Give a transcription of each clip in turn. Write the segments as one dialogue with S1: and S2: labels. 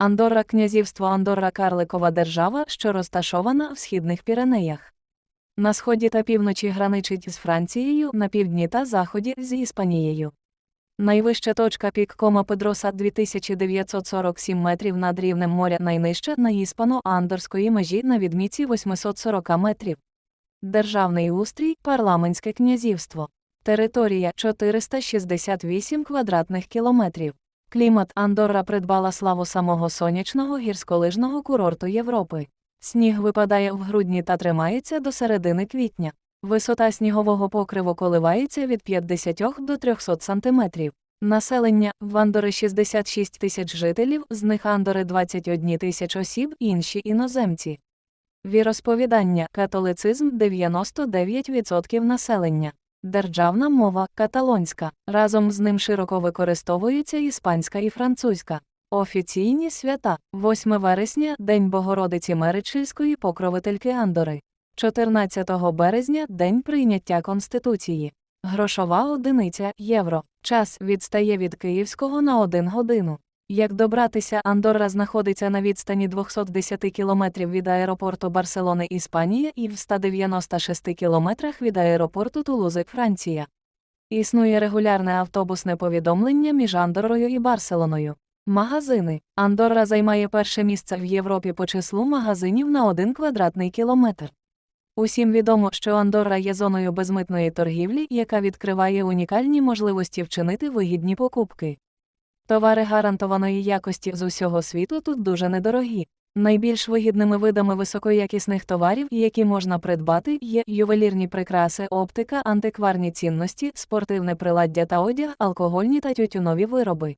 S1: Андорра князівство Андорра карликова держава, що розташована в східних Піренеях. На сході та півночі граничить з Францією, на півдні та заході з Іспанією. Найвища точка пік Кома Педроса 2947 метрів над рівнем моря найнижча на іспано-андорської межі на відмітці 840 метрів. Державний устрій парламентське князівство. Територія 468 квадратних кілометрів. Клімат Андорра придбала славу самого сонячного гірськолижного курорту Європи. Сніг випадає в грудні та тримається до середини квітня. Висота снігового покриву коливається від 50 до 300 сантиметрів. Населення в Андори 66 тисяч жителів, з них Андори 21 тисяч осіб, інші іноземці. Віросповідання католицизм 99% населення. Державна мова каталонська. Разом з ним широко використовуються іспанська і французька. Офіційні свята 8 вересня День Богородиці Меричильської покровительки Андори. 14 березня День прийняття Конституції. Грошова одиниця євро. Час відстає від київського на 1 годину. Як добратися, Андорра знаходиться на відстані 210 кілометрів від аеропорту Барселони Іспанія і в 196 кілометрах від аеропорту Тулузи Франція. Існує регулярне автобусне повідомлення між Андоррою і Барселоною. Магазини. Андорра займає перше місце в Європі по числу магазинів на 1 квадратний кілометр. Усім відомо, що Андорра є зоною безмитної торгівлі, яка відкриває унікальні можливості вчинити вигідні покупки. Товари гарантованої якості з усього світу тут дуже недорогі. Найбільш вигідними видами високоякісних товарів, які можна придбати, є ювелірні прикраси, оптика, антикварні цінності, спортивне приладдя та одяг, алкогольні та тютюнові вироби.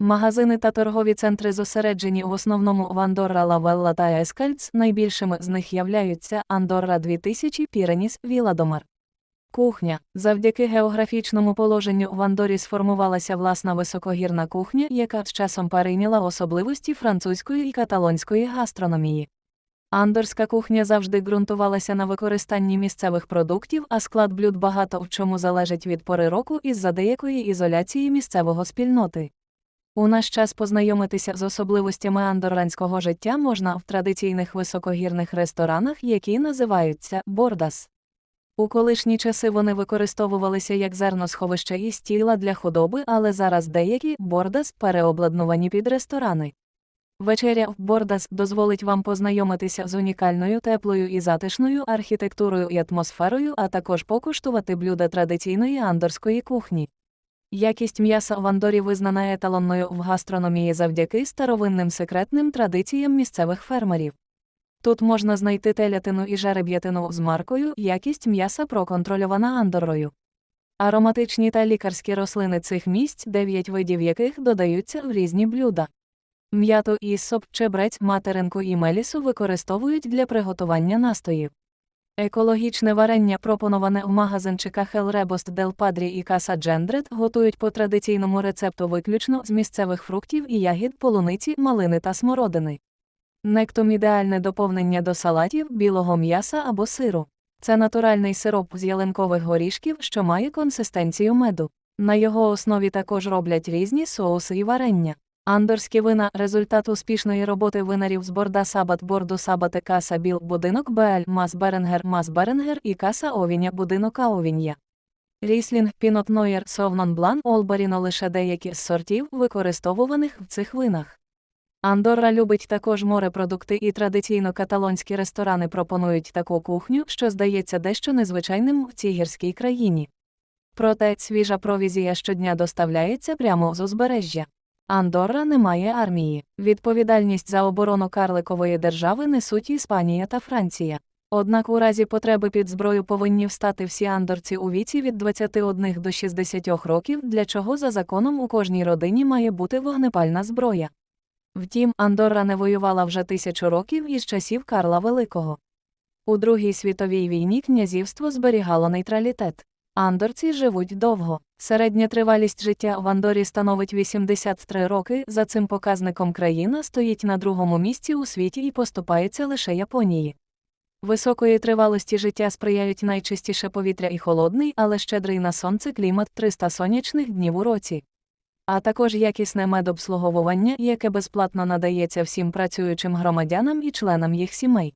S1: Магазини та торгові центри зосереджені в основному в Андорра Лавелла та Ескальц, найбільшими з них являються Андорра 2000 Піреніс Віладомар. Кухня. Завдяки географічному положенню в Андорі сформувалася власна високогірна кухня, яка з часом перейняла особливості французької і каталонської гастрономії. Андорська кухня завжди ґрунтувалася на використанні місцевих продуктів, а склад блюд багато в чому залежить від пори року із-за деякої ізоляції місцевого спільноти. У наш час познайомитися з особливостями андорранського життя можна в традиційних високогірних ресторанах, які називаються бордас. У колишні часи вони використовувалися як зерносховище і стіла для худоби, але зараз деякі бордас переобладнувані під ресторани. Вечеря в Бордас дозволить вам познайомитися з унікальною теплою і затишною архітектурою і атмосферою, а також покуштувати блюда традиційної андорської кухні. Якість м'яса в Андорі визнана еталонною в гастрономії завдяки старовинним секретним традиціям місцевих фермерів. Тут можна знайти телятину і жереб'ятину з маркою, якість м'яса проконтрольована Андорою. Ароматичні та лікарські рослини цих місць, дев'ять видів яких додаються в різні блюда. М'яту іссоп, чебрець, материнку і мелісу використовують для приготування настоїв. Екологічне варення, пропоноване в магазинчиках El Rebost del Padre і Casa Gendret, готують по традиційному рецепту виключно з місцевих фруктів і ягід, полуниці, малини та смородини. Нектом ідеальне доповнення до салатів, білого м'яса або сиру. Це натуральний сироп з ялинкових горішків, що має консистенцію меду. На його основі також роблять різні соуси і варення. Андорські вина результат успішної роботи винарів з борда Сабат борду Сабате Каса Біл будинок Беаль Мас Беренгер Мас Беренгер і Каса Овіня будинок Аовін'я. Ріслінг Пінот Нойер Совнон Блан Олбаріно лише деякі з сортів, використовуваних в цих винах. Андорра любить також морепродукти і традиційно каталонські ресторани пропонують таку кухню, що здається дещо незвичайним в цій гірській країні. Проте свіжа провізія щодня доставляється прямо з узбережжя. Андорра не має армії. Відповідальність за оборону карликової держави несуть Іспанія та Франція. Однак у разі потреби під зброю повинні встати всі андорці у віці від 21 до 60 років, для чого за законом у кожній родині має бути вогнепальна зброя. Втім, Андорра не воювала вже тисячу років із часів Карла Великого. У Другій світовій війні князівство зберігало нейтралітет. Андорці живуть довго. Середня тривалість життя в Андорі становить 83 роки. За цим показником країна стоїть на другому місці у світі і поступається лише Японії. Високої тривалості життя сприяють найчистіше повітря і холодний, але щедрий на сонце клімат 300 сонячних днів у році. А також якісне медобслуговування, яке безплатно надається всім працюючим громадянам і членам їх сімей.